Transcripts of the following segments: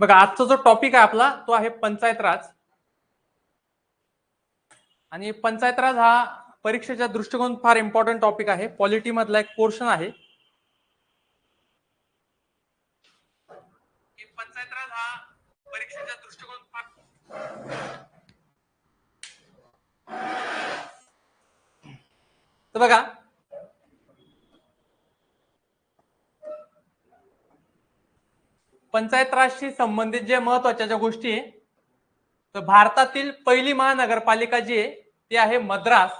बघा आजचा जो टॉपिक आहे आपला तो आहे पंचायत राज. आणि पंचायत राज हा परीक्षेच्या दृष्टिकोन फार इम्पॉर्टंट टॉपिक आहे. पॉलिटी मधला एक पोर्शन आहे. पंचायत राज हा परीक्षेच्या दृष्टिकोन फार तर बघा पंचायत राजशी संबंधित जे महत्त्वाच्या ज्या गोष्टी आहे तर भारतातील पहिली महानगरपालिका जी आहे ती आहे मद्रास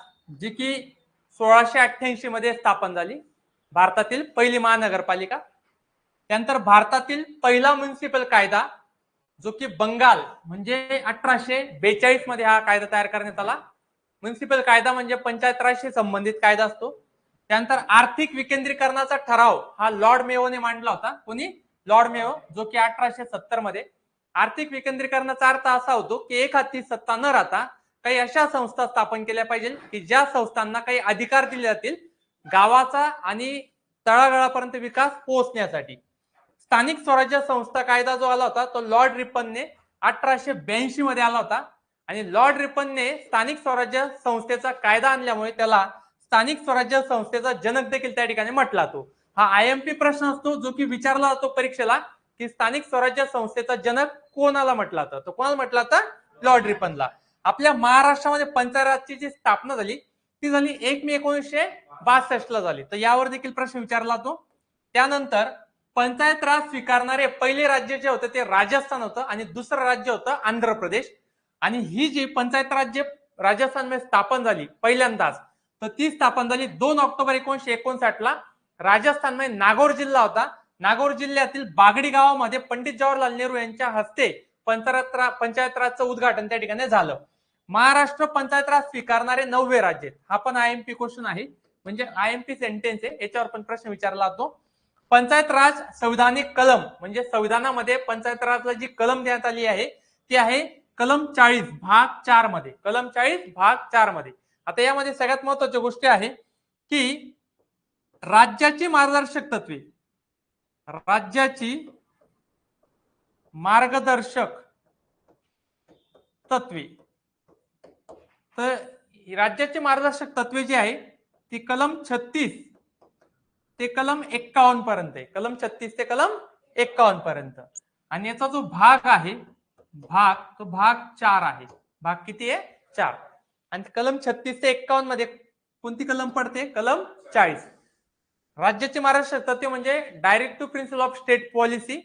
जी की सोळाशे अठ्ठ्याऐंशी मध्ये स्थापन झाली. भारतातील पहिली महानगरपालिका. त्यानंतर भारतातील पहिला म्युन्सिपल कायदा जो की बंगाल म्हणजे अठराशे बेचाळीसमध्ये हा कायदा तयार करण्यात आला. म्युन्सिपल कायदा म्हणजे पंचायत राजशी संबंधित कायदा असतो. त्यानंतर आर्थिक विकेंद्रीकरणाचा ठराव हा लॉर्ड मेओने मांडला होता. कोणी? लॉर्ड मेयो जो की अठराशे सत्तरमध्ये आर्थिक विकेंद्रीकरणाचा अर्थ असा होतो की एक हाती सत्ता न राहता काही अशा संस्था स्थापन केल्या पाहिजे की ज्या संस्थांना काही अधिकार दिले जातील गावाचा आणि तळागाळापर्यंत विकास पोहोचण्यासाठी. स्थानिक स्वराज्य संस्था कायदा जो आला होता तो लॉर्ड रिपनने अठराशे ब्याऐंशी मध्ये आला होता. आणि लॉर्ड रिपनने स्थानिक स्वराज्य संस्थेचा कायदा आणल्यामुळे त्याला स्थानिक स्वराज्य संस्थेचा जनक देखील त्या ठिकाणी म्हटला तो हा आय एम पी प्रश्न असतो जो की विचारला जातो परीक्षेला की स्थानिक स्वराज्य संस्थेचा जनक कोणाला म्हटला होता तो कोणाला म्हटला होता लॉर्ड रिपनला आपल्या महाराष्ट्रामध्ये पंचायतची जी स्थापना झाली ती झाली एक मे एकोणीसशे बासष्ट ला झाली. तर यावर देखील प्रश्न विचारला जातो. त्यानंतर पंचायत राज स्वीकारणारे पहिले राज्य जे होतं ते राजस्थान होतं आणि दुसरं राज्य होतं आंध्र प्रदेश. आणि ही जी पंचायत राज्य राजस्थानमध्ये स्थापन झाली पहिल्यांदाच तर ती स्थापन झाली दोन ऑक्टोबर एकोणीशे एकोणसाठ ला राजस्थानमध्ये नागौर जिल्हा होता. नागौर जिल्ह्यातील बागडी गावामध्ये पंडित जवाहरलाल नेहरू यांच्या हस्ते पंचायत पंचायत राजचं उद्घाटन त्या ठिकाणी झालं. महाराष्ट्र पंचायत राज स्वीकारणारे नववे राज्य आहेत. हा पण आय एम पी क्वेश्चन आहे. म्हणजे आय एम पी सेंटेन्स आहे. याच्यावर पण प्रश्न विचारला जातो. पंचायत राज संविधानिक कलम म्हणजे संविधानामध्ये पंचायत राजला जी कलम देण्यात आली आहे ती आहे कलम चाळीस भाग चारमध्ये कलम चाळीस भाग चारमध्ये आता यामध्ये सगळ्यात महत्वाची गोष्ट आहे की राज्याची मार्गदर्शक तत्वे. राज्याची मार्गदर्शक तत्वे. तर राज्याची मार्गदर्शक तत्वे जी आहे ती कलम छत्तीस ते कलम एक्कावन्न पर्यंत आहे. कलम छत्तीस ते कलम एक्कावन्न पर्यंत. आणि याचा जो भाग आहे भाग तो भाग चार आहे. भाग किती आहे? चार. आणि कलम छत्तीस ते एक्कावन्नमध्ये कोणती कलम पडते? कलम चाळीस. राज्याची महाराष्ट्र तत्व म्हणजे direct to principle of state policy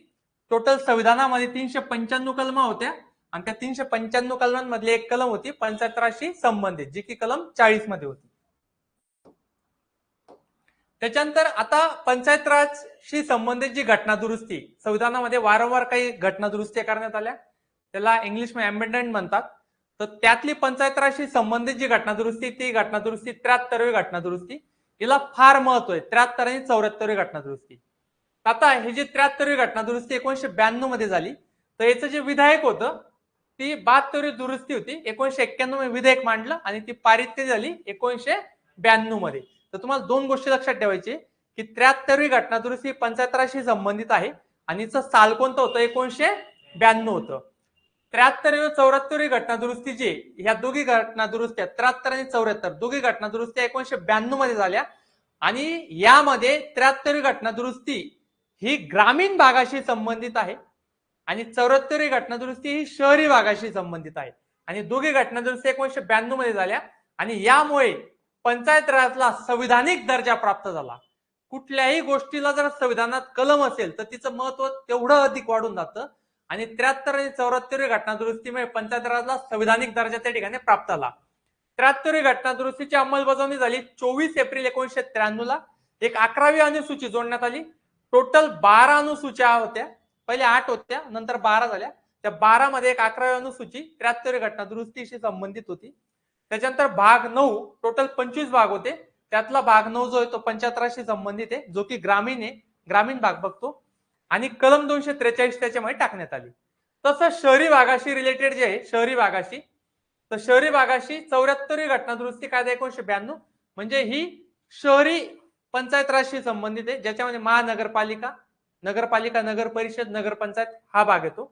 total संविधानामध्ये तीनशे पंच्याण्णव कलमा होत्या. आणि त्या तीनशे पंच्याण्णव कलमांमधली एक कलम होती पंचायत संबंधित जी की कलम चाळीसमध्ये होती. त्याच्यानंतर आता पंचायत राजशी संबंधित जी घटना दुरुस्ती संविधानामध्ये वारंवार काही घटना दुरुस्ती करण्यात आल्या. त्याला इंग्लिशमध्ये अमेंडमेंट म्हणतात. तर त्यातली पंचायत राजशी संबंधित जी घटना दुरुस्ती ती घटना दुरुस्ती त्र्याहत्तरवी घटना दुरुस्ती. हिला फार महत्त्व आहे. त्र्याहत्तर आणि चौऱ्याहत्तरवी घटना दुरुस्ती आता ही जी त्र्याहत्तरवी घटना दुरुस्ती एकोणीशे ब्याण्णवमध्ये झाली तर याचं जे विधायक होतं ती बहात्तरवी दुरुस्ती होती. एकोणीशे एक्क्याण्णवमध्ये विधेयक मांडलं आणि ती पारित झाली एकोणीशे ब्याण्णवमध्ये. तर तुम्हाला दोन गोष्टी लक्षात ठेवायची की त्र्याहत्तरवी घटना दुरुस्ती पंच्याहत्तराशी संबंधित आहे आणि हिचं साल कोणतं होतं? एकोणीशे ब्याण्णव होतं. त्र्याहत्तर चौऱ्याहत्तर ही घटना दुरुस्ती जी ह्या दोघी घटना दुरुस्त्या त्र्याहत्तर आणि चौऱ्याहत्तर दोघी घटना दुरुस्त्या एकोणीशे ब्याण्णवमध्ये झाल्या. आणि यामध्ये त्र्याहत्तर घटना दुरुस्ती ही ग्रामीण भागाशी संबंधित आहे आणि चौऱ्याहत्तर घटना दुरुस्ती ही शहरी भागाशी संबंधित आहे. आणि दोघी घटना दुरुस्ती एकोणीशे ब्याण्णवमध्ये झाल्या. आणि यामुळे पंचायत राजला संविधानिक दर्जा प्राप्त झाला. कुठल्याही गोष्टीला जर संविधानात कलम असेल तर तिचं महत्त्व तेवढं अधिक वाढून जातं. आणि त्र्याहत्तर आणि चौऱ्याहत्तरवी घटना दुरुस्तीमुळे म्हणजे पंचायतराजला संविधानिक दर्जा त्या ठिकाणी प्राप्त झाला. त्र्याहत्तरवी घटना दुरुस्तीची अंमलबजावणी झाली चोवीस एप्रिल एकोणीशे त्र्याण्णव ला एक अकरावी अनुसूची जोडण्यात आली. टोटल बारा अनुसूच्या होत्या. पहिले आठ होत्या नंतर बारा झाल्या. त्या बारा मध्ये एक अकरावी अनुसूची त्र्याहत्तरवी घटना दुरुस्तीशी संबंधित होती. त्याच्यानंतर भाग नऊ टोटल पंचवीस भाग होते. त्यातला भाग नऊ जो आहे तो पंचायत संबंधित आहे जो की ग्रामीण आहे. ग्रामीण भाग बघतो. आणि कलम दोनशे त्रेचाळीस त्याच्यामध्ये टाकण्यात आली. तसं शहरी भागाशी रिलेटेड जे आहे शहरी भागाशी तर शहरी भागाशी चौऱ्याहत्तरवी घटना दुरुस्ती कायदा एकोणीशे ब्याण्णव म्हणजे ही शहरी पंचायत राजशी संबंधित आहे ज्याच्यामध्ये महानगरपालिका नगरपालिका नगर परिषद नगरपंचायत हा भाग येतो.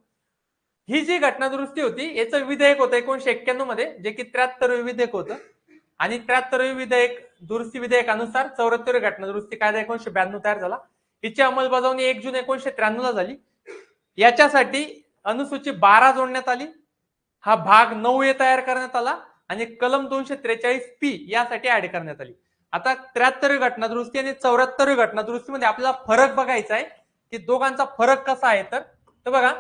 ही जी घटना दुरुस्ती होती याचं विधेयक होतं एकोणीशे एक्क्याण्णवमध्ये जे की त्र्याहत्तर विधेयक होतं. आणि त्र्याहत्तर विधेयक दुरुस्ती विधेयकानुसार चौऱ्याहत्तर घटना दुरुस्ती कायदा एकोणीशे ब्याण्णव तयार झाला. हिची अंमलबजावणी एक जून एकोणीशे त्र्याण्णव ला झाली. याच्यासाठी अनुसूची बारा जोडण्यात आली. हा भाग नऊ ए तयार करण्यात आला आणि कलम दोनशे त्रेचाळीस पी यासाठी ऍड करण्यात आली. आता त्र्याहत्तरवी घटना दुरुस्ती आणि चौऱ्याहत्तरवी घटना दुरुस्तीमध्ये आपल्याला फरक बघायचा आहे की दोघांचा फरक कसा आहे तर. बघा.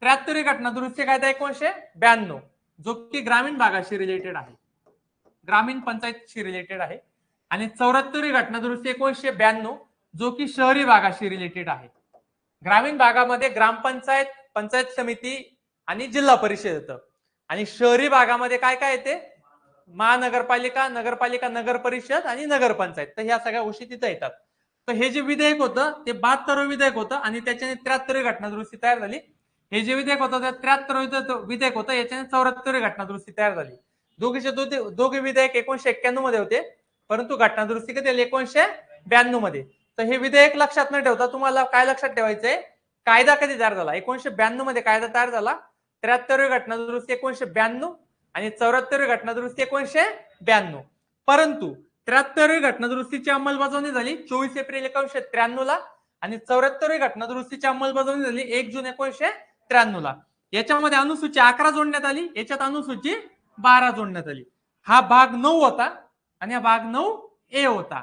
त्र्याहत्तरवी घटना दुरुस्ती कायदा एकोणीशे ब्याण्णव जो की ग्रामीण भागाशी रिलेटेड आहे. ग्रामीण पंचायतशी रिलेटेड आहे. आणि चौऱ्याहत्तरवी घटना दुरुस्ती एकोणीशे ब्याण्णव जो की शहरी भागाशी रिलेटेड आहे. ग्रामीण भागामध्ये ग्रामपंचायत पंचायत समिती आणि जिल्हा परिषद येतं. आणि शहरी भागामध्ये काय काय येते? महानगरपालिका नगरपालिका नगर परिषद आणि नगरपंचायत. तर ह्या सगळ्या गोष्टी तिथं येतात. तर हे जे विधेयक होतं ते बहात्तर विधेयक होतं आणि त्याच्याने त्र्याहत्तर घटनादुरुस्ती तयार झाली. हे जे विधेयक होतं ते त्र्याहत्तर विधेयक होतं याच्याने चौऱ्याहत्तर घटनादुरुस्ती तयार झाली. दोघीचे दोघे विधेयक एकोणीशे एक्क्याण्णवमध्ये होते परंतु घटनादुरुस्ती कधी आली एकोणीशे ब्याण्णवमध्ये तर हे विधेयक लक्षात न ठेवता तुम्हाला काय लक्षात ठेवायचंय? कायदा कधी तयार झाला? एकोणीशे ब्याण्णवमध्ये कायदा तयार झाला. त्र्याहत्तरवी घटना दुरुस्ती एकोणीशे ब्याण्णव आणि चौऱ्याहत्तरवी घटना दुरुस्ती एकोणीशे ब्याण्णव. परंतु त्र्याहत्तरवी घटना दुरुस्तीची अंमलबजावणी झाली चोवीस एप्रिल एकोणीशे त्र्याण्णव ला आणि चौऱ्याहत्तरवी घटना दुरुस्तीची अंमलबजावणी झाली एक जून एकोणीशे त्र्याण्णव ला. याच्यामध्ये अनुसूची अकरा जोडण्यात आली याच्यात अनुसूची बारा जोडण्यात आली. हा भाग नऊ होता आणि हा भाग नऊ ए होता.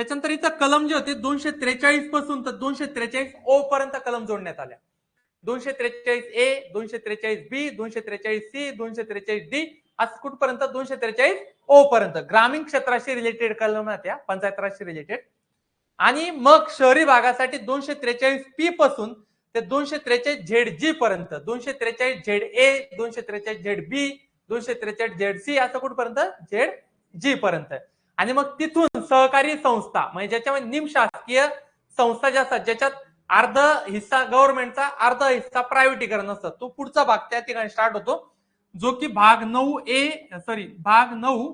त्याच्यानंतर इथं कलम जे होते दोनशे त्रेचाळीसपासून तर दोनशे त्रेचाळीस ओ पर्यंत कलम जोडण्यात आल्या दोनशे त्रेचाळीस ए दोनशे त्रेचाळीस बी दोनशे त्रेचाळीस सी दोनशे त्रेचाळीस डी असं कुठपर्यंत दोनशे त्रेचाळीस ओ पर्यंत ग्रामीण क्षेत्राशी रिलेटेड कलम त्या पंचायत राजशी रिलेटेड आणि मग शहरी भागासाठी दोनशे त्रेचाळीस पी पासून ते दोनशे त्रेचाळीस झेड जी पर्यंत दोनशे त्रेचाळीस झेड ए दोनशे त्रेचाळीस झेड बी दोनशे त्रेचाळीस झेड सी असं कुठपर्यंत झेड जी पर्यंत आणि मग तिथून सहकारी संस्था म्हणजे ज्याच्यामध्ये निमशासकीय संस्था ज्या असतात ज्याच्यात अर्ध हिस्सा गव्हर्नमेंटचा अर्ध हिस्सा प्रायव्हेटीकरण असतं. तो पुढचा भाग त्या ठिकाणी स्टार्ट होतो. जो की भाग नऊ ए सॉरी भाग नऊ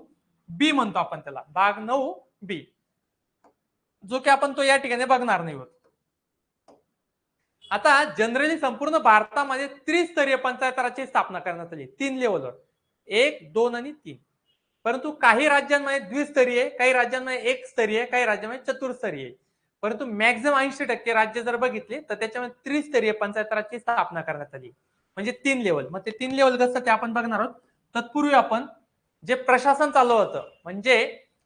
बी म्हणतो आपण त्याला. भाग नऊ बी. जो की आपण तो या ठिकाणी बघणार नाही होत. आता जनरली संपूर्ण भारतामध्ये त्रिस्तरीय पंचायत राजची स्थापना करण्यात आली. तीन लेवलवर एक दोन आणि तीन. परंतु काही राज्यांमध्ये द्विस्तरीय काही राज्यांमध्ये एक स्तरीय काही राज्यांमध्ये चतुर्स्तरीय. परंतु मॅक्झिमम ऐंशी टक्के राज्य जर बघितले तर त्याच्यामध्ये त्रिस्तरीय पंचायत राजची स्थापना करण्यात आली. म्हणजे तीन लेवल मग ते तीन लेवल कसं ते आपण बघणार आहोत? तत्पूर्वी आपण जे प्रशासन चालू होतं म्हणजे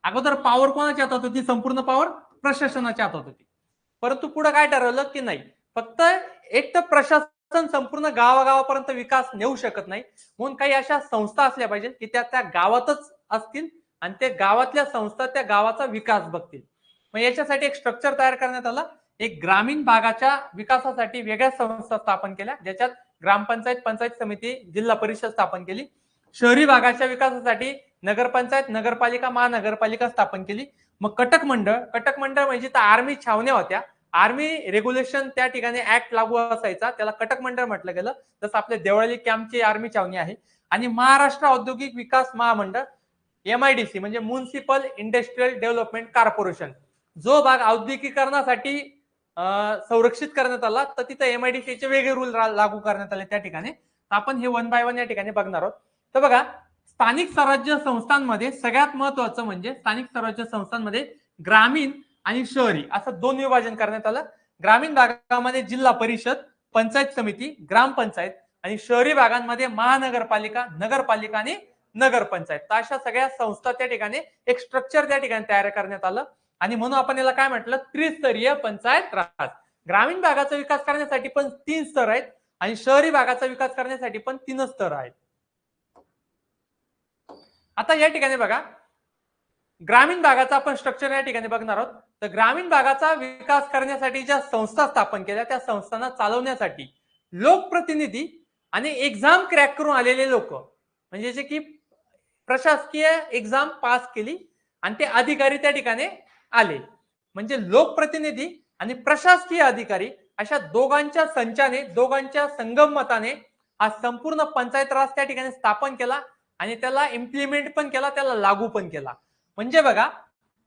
अगोदर पॉवर कोणाच्या हातात होती? संपूर्ण पॉवर प्रशासनाच्या हातात होती. परंतु पुढे काय ठरवलं की नाही? फक्त एक तर प्रशासन संपूर्ण गावागावापर्यंत विकास नेऊ शकत नाही. म्हणून काही अशा संस्था असल्या पाहिजेत की त्या त्या गावातच असतील आणि ते गावातल्या संस्था त्या गावाचा विकास बघतील. मग याच्यासाठी एक स्ट्रक्चर तयार करण्यात आलं. एक ग्रामीण भागाच्या विकासासाठी वेगळ्या संस्था स्थापन केल्या ज्याच्यात ग्रामपंचायत पंचायत समिती जिल्हा परिषद स्थापन केली. शहरी भागाच्या विकासासाठी नगरपंचायत नगरपालिका महानगरपालिका स्थापन केली. मग कटक मंडळ कटक मंडळ म्हणजे तर आर्मी छावण्या होत्या. आर्मी रेग्युलेशन त्या ठिकाणी ऍक्ट लागू असायचा. त्याला कटक मंडळ म्हटलं गेलं. जसं आपल्या देवळाली कॅम्पची आर्मी छावणी आहे. आणि महाराष्ट्र औद्योगिक विकास महामंडळ एमआयडीसी म्हणजे म्युन्सिपल इंडस्ट्रियल डेव्हलपमेंट कॉर्पोरेशन जो भाग औद्योगिकरणासाठी संरक्षित करण्यात आला तर तिथं एमआयडीसीचे वेगळे रूल लागू करण्यात आले त्या ठिकाणी. आपण हे वन बाय वन या ठिकाणी बघणार आहोत. तर बघा स्थानिक स्वराज्य संस्थांमध्ये सगळ्यात महत्वाचं म्हणजे स्थानिक स्वराज्य संस्थांमध्ये ग्रामीण आणि शहरी असं दोन विभाजन करण्यात आलं. ग्रामीण भागामध्ये जिल्हा परिषद पंचायत समिती ग्रामपंचायत आणि शहरी भागांमध्ये महानगरपालिका नगरपालिका आणि नगरपंचायत. तर अशा सगळ्या संस्था त्या ठिकाणी एक स्ट्रक्चर त्या ठिकाणी तयार करण्यात आलं. आणि म्हणून आपण याला काय म्हटलं? त्रिस्तरीय पंचायत राज. ग्रामीण भागाचा विकास करण्यासाठी पण तीन स्तर आहेत आणि शहरी भागाचा विकास करण्यासाठी पण तीन स्तर आहेत. आता या ठिकाणी बघा. ग्रामीण भागाचा आपण स्ट्रक्चर या ठिकाणी बघणार आहोत. तर ग्रामीण भागाचा विकास करण्यासाठी ज्या संस्था स्थापन केल्या त्या संस्थांना चालवण्यासाठी लोकप्रतिनिधी आणि एक्झाम क्रॅक करून आलेले लोक. म्हणजे जे की प्रशासकीय एक्झाम पास केली आणि ते अधिकारी त्या ठिकाणी आले. म्हणजे लोकप्रतिनिधी आणि प्रशासकीय अधिकारी अशा दोघांच्या संचाने दोघांच्या संगमताने हा संपूर्ण पंचायत राज त्या ठिकाणी स्थापन केला आणि त्याला इम्प्लिमेंट पण केला त्याला लागू पण केला. म्हणजे बघा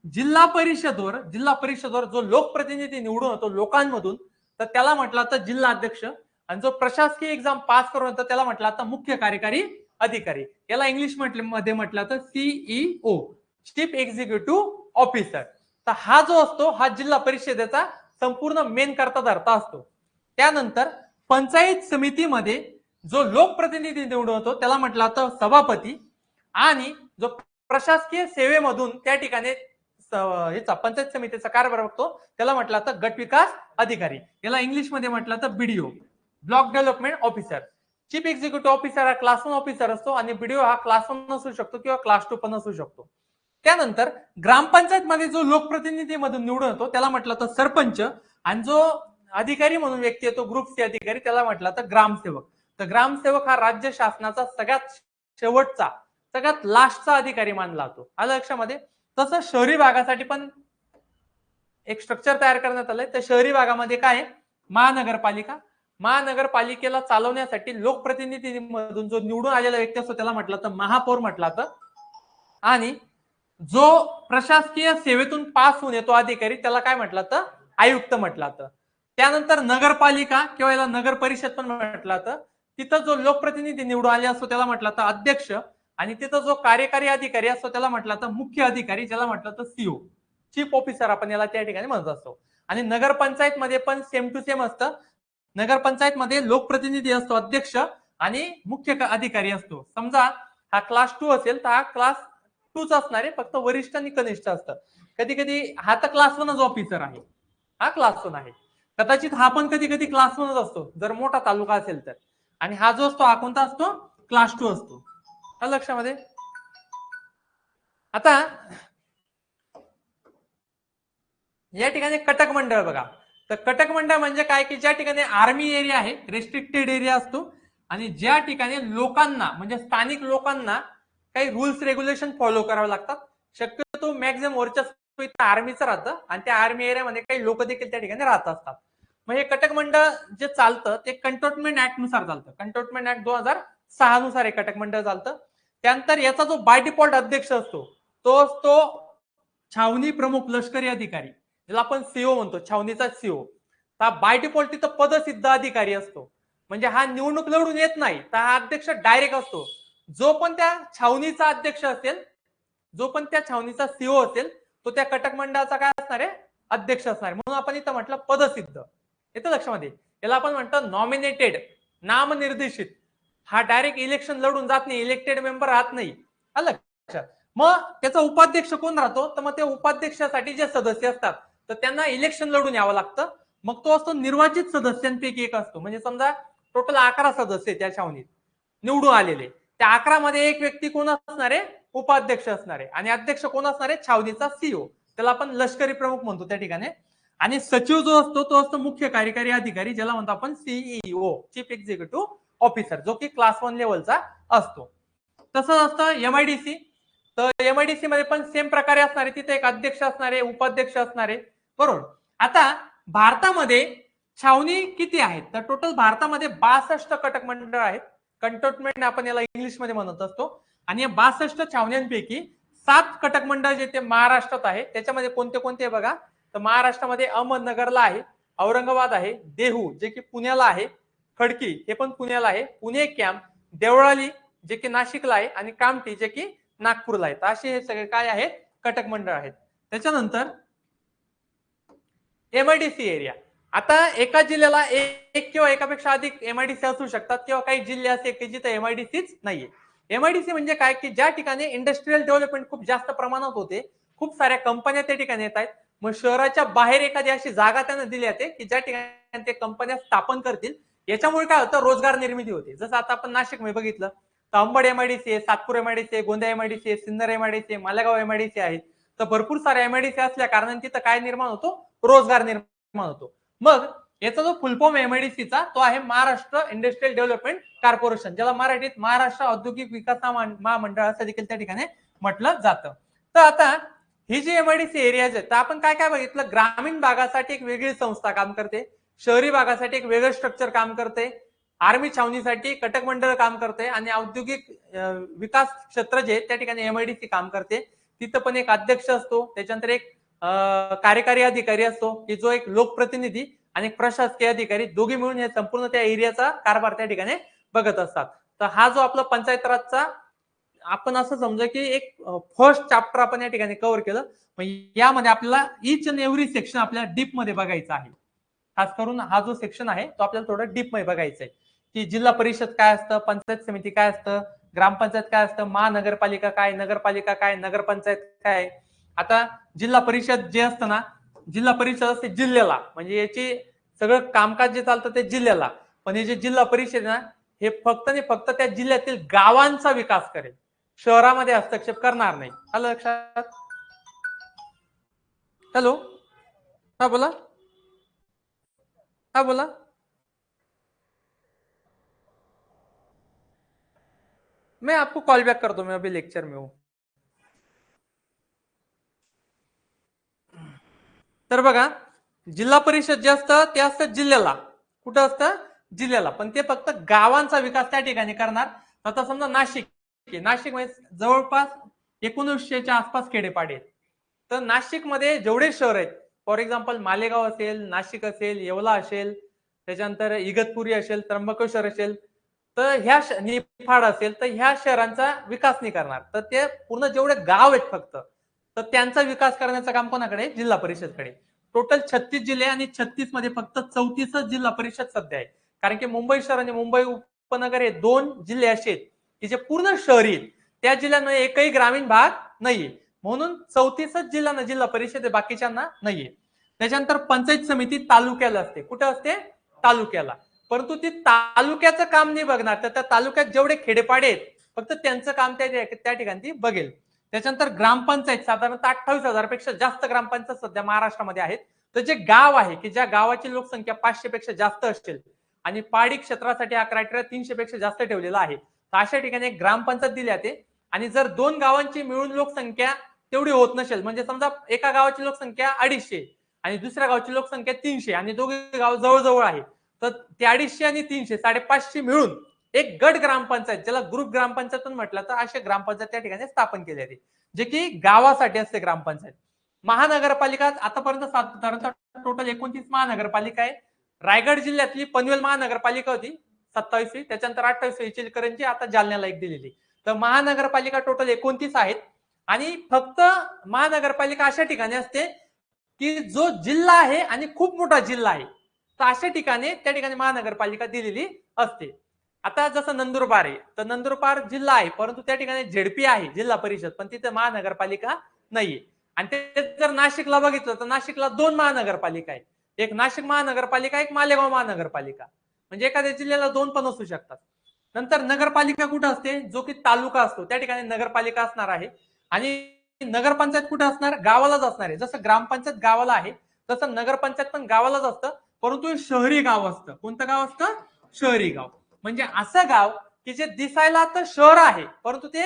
जिल्हा परिषदवर जिल्हा परिषदवर जो लोकप्रतिनिधी निवडून होतो लोकांमधून तर त्याला म्हटलं तर जिल्हा अध्यक्ष आणि जो प्रशासकीय एक्झाम पास करून होता त्याला म्हटलं आता मुख्य कार्यकारी अधिकारी. याला इंग्लिश म्हटलं मध्ये म्हटलं तर सीईओ चीफ एक्झिक्युटिव्ह ऑफिसर तर हा जो असतो हा जिल्हा परिषदेचा संपूर्ण मेन करता धरता असतो. त्यानंतर पंचायत समितीमध्ये जो लोकप्रतिनिधी निवडून होतो त्याला म्हटलं तर सभापती. आणि जो प्रशासकीय सेवेमधून त्या ठिकाणी याचा पंचायत समितीचा कारभार बघतो त्याला म्हटलं तर गट विकास अधिकारी. याला इंग्लिशमध्ये म्हटलं तर BDO block development officer chief executive officer हा क्लास वन ऑफिसर असतो आणि बीडीओ हा क्लास वन असू शकतो किंवा क्लास टू पण असू शकतो. त्यानंतर ग्रामपंचायत मध्ये जो लोकप्रतिनिधी मधून निवडून येतो त्याला म्हटलं तर सरपंच आणि जो अधिकारी म्हणून व्यक्ती येतो ग्रुप अधिकारी त्याला म्हटलं तर ग्रामसेवक. तर ग्रामसेवक हा राज्य शासनाचा सगळ्यात शेवटचा सगळ्यात लास्टचा अधिकारी मानला जातो. आलं लक्षामध्ये? तसं शहरी भागासाठी पण एक स्ट्रक्चर तयार करण्यात आलंय. तर शहरी भागामध्ये काय आहे? महानगरपालिका महानगरपालिकेला चालवण्यासाठी लोकप्रतिनिधीमधून जो निवडून आलेला व्यक्ती असतो त्याला म्हटलं तर महापौर म्हटलं तर आणि जो प्रशासकीय सेवेतून पास होऊन येतो अधिकारी त्याला काय म्हटलं तर आयुक्त म्हटलं तर त्यानंतर नगरपालिका किंवा याला नगर परिषद पण म्हटलं तर तिथं जो लोकप्रतिनिधी निवडून आले असतो त्याला म्हटलं तर अध्यक्ष. आणि तिथं जो कार्यकारी अधिकारी असतो त्याला म्हटलं तर मुख्य अधिकारी ज्याला म्हटलं तर सीओ. चीफ ऑफिसर आपण याला त्या ठिकाणी म्हणत असतो. आणि नगरपंचायत मध्ये पण सेम टू सेम असतं. नगरपंचायत मध्ये लोकप्रतिनिधी असतो अध्यक्ष आणि मुख्य अधिकारी असतो. समजा हा क्लास टू असेल तर हा क्लास टूच असणार आहे फक्त वरिष्ठ आणि कनिष्ठ असतं कधी कधी हा तर क्लास वनच ऑफिसर आहे. हा क्लास वन आहे. कदाचित हा पण कधी कधी क्लास वनच असतो जर मोठा तालुका असेल तर. आणि हा जो असतो हा कोणता असतो? क्लास टू असतो. हा लक्षामध्ये? आता या ठिकाणी कटक मंडळ बघा. तर कटक मंडळ म्हणजे काय की ज्या ठिकाणी आर्मी एरिया आहे रेस्ट्रिक्टेड एरिया असतो आणि ज्या ठिकाणी लोकांना म्हणजे स्थानिक लोकांना काही रुल्स रेग्युलेशन फॉलो करावे लागतात. शक्यतो मॅक्झिमम वर्चस्व इथं आर्मीचं राहतं आणि त्या आर्मी एरियामध्ये काही लोक देखील त्या ठिकाणी राहत असतात. मग हे कटक मंडळ जे चालतं ते कंटोनमेंट ऍक्टनुसार चालतं. कंटोनमेंट ऍक्ट दोन हजार सहा नुसार हे कटक मंडळ चालतं. त्यानंतर याचा जो बाय डिफॉल्ट अध्यक्ष असतो तो असतो छावणी प्रमुख लष्करी अधिकारी. ज्याला आपण सीओ म्हणतो छावणीचा सीओ तर बाय डिफॉल्ट तिथं पदसिद्ध अधिकारी असतो. म्हणजे हा निवडणूक लढून येत नाही तर हा अध्यक्ष डायरेक्ट असतो. जो पण त्या छावणीचा अध्यक्ष असेल जो पण त्या छावणीचा सीओ असेल तो त्या कटक मंडळाचा काय असणार आहे? अध्यक्ष असणार म्हणून आपण इथं म्हटलं पदसिद्ध. येतं लक्षामध्ये? याला आपण म्हणतो नॉमिनेटेड नामनिर्देशित. हा डायरेक्ट इलेक्शन लढून जात नाही इलेक्टेड मेंबर राहत नाही. आलं मग त्याचा उपाध्यक्ष कोण राहतो? तर मग त्या उपाध्यक्षासाठी जे सदस्य असतात. तर त्यांना इलेक्शन लढून यावं लागतं. मग तो असतो निर्वाचित सदस्यांपैकी एक असतो. म्हणजे समजा टोटल अकरा सदस्य आहे त्या छावणीत. निवडून आलेले. त्या अकरा मध्ये एक व्यक्ती कोण असणार आहे? उपाध्यक्ष असणार आहे. आणि अध्यक्ष कोण असणार आहे? छावणीचा सीओ त्याला आपण लष्करी प्रमुख म्हणतो त्या ठिकाणी. आणि सचिव जो असतो तो असतो मुख्य कार्यकारी अधिकारी ज्याला म्हणतो आपण सीईओ चीफ एक्झिक्युटिव्ह ऑफिसर जो की क्लास वन लेवलचा असतो. तसंच असतं एमआयडीसी तर एमआयडीसी मध्ये पण सेम प्रकारे असणार आहे. तिथे एक अध्यक्ष असणार आहे उपाध्यक्ष असणार आहे. बरोबर. आता भारतामध्ये छावणी किती आहेत? तर टोटल भारतामध्ये बासष्ट कटक मंडळ आहेत. कंटोटमेंट आपण याला इंग्लिशमध्ये म्हणत असतो. आणि या बासष्ट छावण्यांपैकी सात कटक मंडळ जे ते महाराष्ट्रात आहे त्याच्यामध्ये कोणते कोणते बघा? तर महाराष्ट्रामध्ये अहमदनगरला आहे औरंगाबाद आहे देहू जे की पुण्याला आहे खडकी हे पण पुण्याला आहे पुणे कॅम्प देवळाली जे की नाशिकला आहे आणि कामठी जे की नागपूरला आहे. असे हे सगळे काय आहेत? कटक मंडळ आहेत. त्याच्यानंतर एमआयडीसी एरिया आता एका जिल्ह्याला एक किंवा एकापेक्षा अधिक एमआयडीसी असू शकतात किंवा काही जिल्हे असे की जिथे एमआयडीसीच नाहीये एमआयडीसी म्हणजे काय की ज्या ठिकाणी इंडस्ट्रीयल डेव्हलपमेंट खूप जास्त प्रमाणात होते खूप साऱ्या कंपन्या त्या ठिकाणी येत आहेत मग शहराच्या बाहेर एखादी अशी जागा त्यांना दिली जाते की ज्या ठिकाणी ते कंपन्या स्थापन करतील याच्यामुळे काय होतं रोजगार निर्मिती होते जसं आता आपण नाशिक मी बघितलं तर अंबड एमआयडीसी आहे सातपूर एमआयडीसी आहे गोंदिया एमआयडीसी आहे सिन्नर एमआयडीसी आहे मालेगाव एमआयडीसी आहेत तर भरपूर साऱ्या एमआयडीसी असल्या कारणाने तिथं काय निर्माण होतो रोजगार निर्माण होतो. मग याचा जो फुलफॉर्म एमआयडीसीचा तो आहे महाराष्ट्र इंडस्ट्रियल डेव्हलपमेंट कॉर्पोरेशन ज्याला मराठीत महाराष्ट्र औद्योगिक विकास महामंडळ असं देखील त्या ठिकाणी म्हटलं जातं. तर आता ही जी एमआयडीसी एरियाज आहेत तर आपण काय काय बघितलं? ग्रामीण भागासाठी एक वेगळी संस्था काम करते. शहरी भागासाठी एक वेगळं स्ट्रक्चर काम करते. आर्मी छावणीसाठी कटक मंडळ काम करते. आणि औद्योगिक विकास क्षेत्र जे आहे, त्या ठिकाणी एमआयडीसी काम करते. तिथं पण एक अध्यक्ष असतो. त्याच्यानंतर एक कार्यकारी अधिकारी असतो की जो एक लोकप्रतिनिधी आणि प्रशासकीय अधिकारी दोघे मिळून हे संपूर्ण त्या एरियाचा कारभार त्या ठिकाणी बघत असतात. तर हा जो आपला पंचायत राजचा आपण असं समजा की एक फर्स्ट चॅप्टर आपण या ठिकाणी कव्हर केलं. यामध्ये आपल्याला इच अँड एव्हरी सेक्शन आपल्याला डीपमध्ये बघायचं आहे. खास करून हा जो सेक्शन आहे तो आपल्याला थोडं डीपमध्ये बघायचा आहे की जिल्हा परिषद काय असतं पंचायत समिती काय असतं ग्रामपंचायत काय असतं महानगरपालिका काय नगरपालिका काय नगरपंचायत काय आता जिल्हा परिषद जे असतं ना जिल्हा परिषद असते जिल्ह्याला. म्हणजे याची सगळं कामकाज जे चालतं ते जिल्ह्याला. पण हे जे जिल्हा परिषद आहे ना हे फक्त आणि फक्त त्या जिल्ह्यातील गावांचा विकास करेल. शहरामध्ये हस्तक्षेप करणार नाही. आलं लक्षात? हॅलो? हा बोला. हा बोला. मैं आपको कॉल बैक कर दो मैं अभी लेक्चर में हूँ. तर बघा जिल्हा परिषद जे असतं ते असतं जिल्ह्याला. कुठं असतं? जिल्ह्याला. पण ते फक्त गावांचा विकास त्या ठिकाणी करणार. आता समजा नाशिक. नाशिकमध्ये जवळपास एकोणीसशेच्या आसपास खेडेपाडे आहेत. तर नाशिकमध्ये जेवढे शहर आहेत फॉर एक्झाम्पल मालेगाव असेल नाशिक असेल येवला असेल त्याच्यानंतर इगतपुरी असेल त्र्यंबकेश्वर असेल तर ह्या निफाड असेल तर ह्या शहरांचा विकास नाही करणार. तर ते पूर्ण जेवढे गाव आहेत फक्त तर त्यांचा विकास करण्याचं काम कोणाकडे? जिल्हा परिषदकडे. टोटल छत्तीस जिल्हे आणि छत्तीसमध्ये फक्त चौतीसच जिल्हा परिषद सध्या आहे. कारण की मुंबई शहर आणि मुंबई उपनगर हे दोन जिल्हे असे आहेत की जे पूर्ण शहरी त्या जिल्ह्यांमध्ये एकही ग्रामीण भाग नाहीये. म्हणून चौतीसच जिल्ह्यांना जिल्हा परिषद आहे बाकीच्यांना नाहीये. त्याच्यानंतर पंचायत समिती तालुक्याला असते. कुठं असते? तालुक्याला. परंतु ती तालुक्याचं काम नाही बघणार. तर त्या तालुक्यात जेवढे खेडेपाडे आहेत फक्त त्यांचं काम त्या त्या ठिकाणी ती बघेल. त्याच्यानंतर ग्रामपंचायत साधारणतः अठ्ठावीस हजारपेक्षा जास्त ग्रामपंचायत सध्या महाराष्ट्रामध्ये आहेत. तर जे गाव आहे की ज्या गावाची लोकसंख्या पाचशे पेक्षा जास्त असेल आणि पहाडी क्षेत्रासाठी हा क्रायटेरिया तीनशे पेक्षा जास्त ठेवलेला आहे तर अशा ठिकाणी एक ग्रामपंचायत दिली जाते. आणि जर दोन गावांची मिळून लोकसंख्या तेवढी होत नसेल म्हणजे समजा एका गावाची लोकसंख्या अडीचशे आणि दुसऱ्या गावची लोकसंख्या तीनशे आणि दोघे गाव जवळजवळ आहे तर ते अडीचशे आणि तीनशे साडेपाचशे मिळून एक गट ग्रामपंचायत ज्याला ग्रुप ग्रामपंचायत पण म्हटलं तर असे ग्रामपंचायत त्या ठिकाणी स्थापन केले जाते जे की गावासाठी असते ग्रामपंचायत. महानगरपालिका आतापर्यंत साधारणतः टोटल एकोणतीस महानगरपालिका आहे. रायगड जिल्ह्यातली पनवेल महानगरपालिका होती सत्तावीसवी त्याच्यानंतर अठ्ठावीसवी इचलकरंजी आता जालन्याला एक दिलेली. तर महानगरपालिका टोटल एकोणतीस आहेत. आणि फक्त महानगरपालिका अशा ठिकाणी असते की जो जिल्हा आहे आणि खूप मोठा जिल्हा आहे तर अशा ठिकाणी त्या ठिकाणी महानगरपालिका दिलेली असते. आता जसं नंदुरबार आहे तर नंदुरबार जिल्हा आहे परंतु त्या ठिकाणी झेडपी आहे जिल्हा परिषद पण तिथे महानगरपालिका नाहीये. आणि ते जर नाशिकला बघितलं तर नाशिकला दोन महानगरपालिका आहेत. एक नाशिक महानगरपालिका एक मालेगाव महानगरपालिका. म्हणजे एखाद्या जिल्ह्याला दोन पण असू शकतात. नंतर नगरपालिका कुठं असते? जो की तालुका असतो. त्या ठिकाणी नगरपालिका असणार आहे. आणि नगरपंचायत कुठं असणार? गावालाच असणार आहे. जसं ग्रामपंचायत गावाला आहे तसं नगरपंचायत पण गावालाच असतं. परंतु शहरी गाव असतं. कोणतं गाव असतं? शहरी गाव. म्हणजे असं गाव की जे दिसायला तर शहर आहे परंतु ते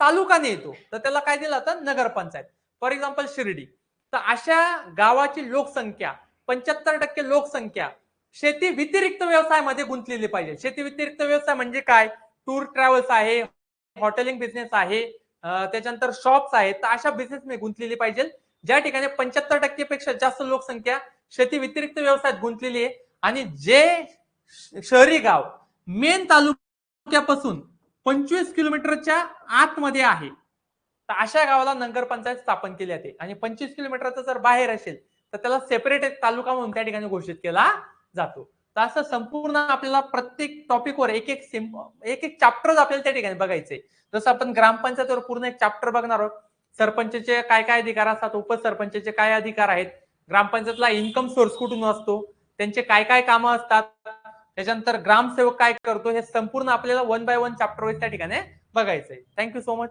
तालुकाने येतो. तर त्याला काय दिलं जातं? नगरपंचायत. For example Shirdi. तर अशा गावाची लोकसंख्या पंच्याहत्तर टक्के लोकसंख्या शेती व्यतिरिक्त व्यवसायामध्ये गुंतलेली पाहिजे. शेती व्यतिरिक्त व्यवसाय म्हणजे काय? टूर ट्रॅव्हल्स आहे हॉटेलिंग बिझनेस आहे त्याच्यानंतर शॉप्स आहेत. तर अशा बिझनेसमध्ये गुंतलेली पाहिजे. ज्या ठिकाणी पंच्याहत्तर टक्के पेक्षा जास्त लोकसंख्या शेती व्यतिरिक्त व्यवसायात गुंतलेली आहे. आणि जे शहरी गाव मेन तालुक्यापासून पंचवीस किलोमीटरच्या आतमध्ये आहे. तर अशा गावाला नगरपंचायत स्थापन केली जाते. आणि पंचवीस किलोमीटरचा जर बाहेर असेल तर त्याला सेपरेट एक तालुका म्हणून त्या ठिकाणी घोषित केला जातो. तर असं संपूर्ण आपल्याला प्रत्येक टॉपिकवर एक एक सिम एक एक चॅप्टर आपल्याला त्या ठिकाणी बघायचंय जसं आपण ग्रामपंचायतीवर पूर्ण एक चॅप्टर बघणार आहोत. सरपंचचे काय काय अधिकार असतात उपसरपंचचे काय अधिकार आहेत ग्रामपंचायतला इन्कम सोर्स कुठून असतो त्यांचे काय काय कामं असतात त्याच्यानंतर ग्रामसेवक काय करतो हे संपूर्ण आपल्याला one by one chapter wise त्या ठिकाणी बघायचंय. Thank you so much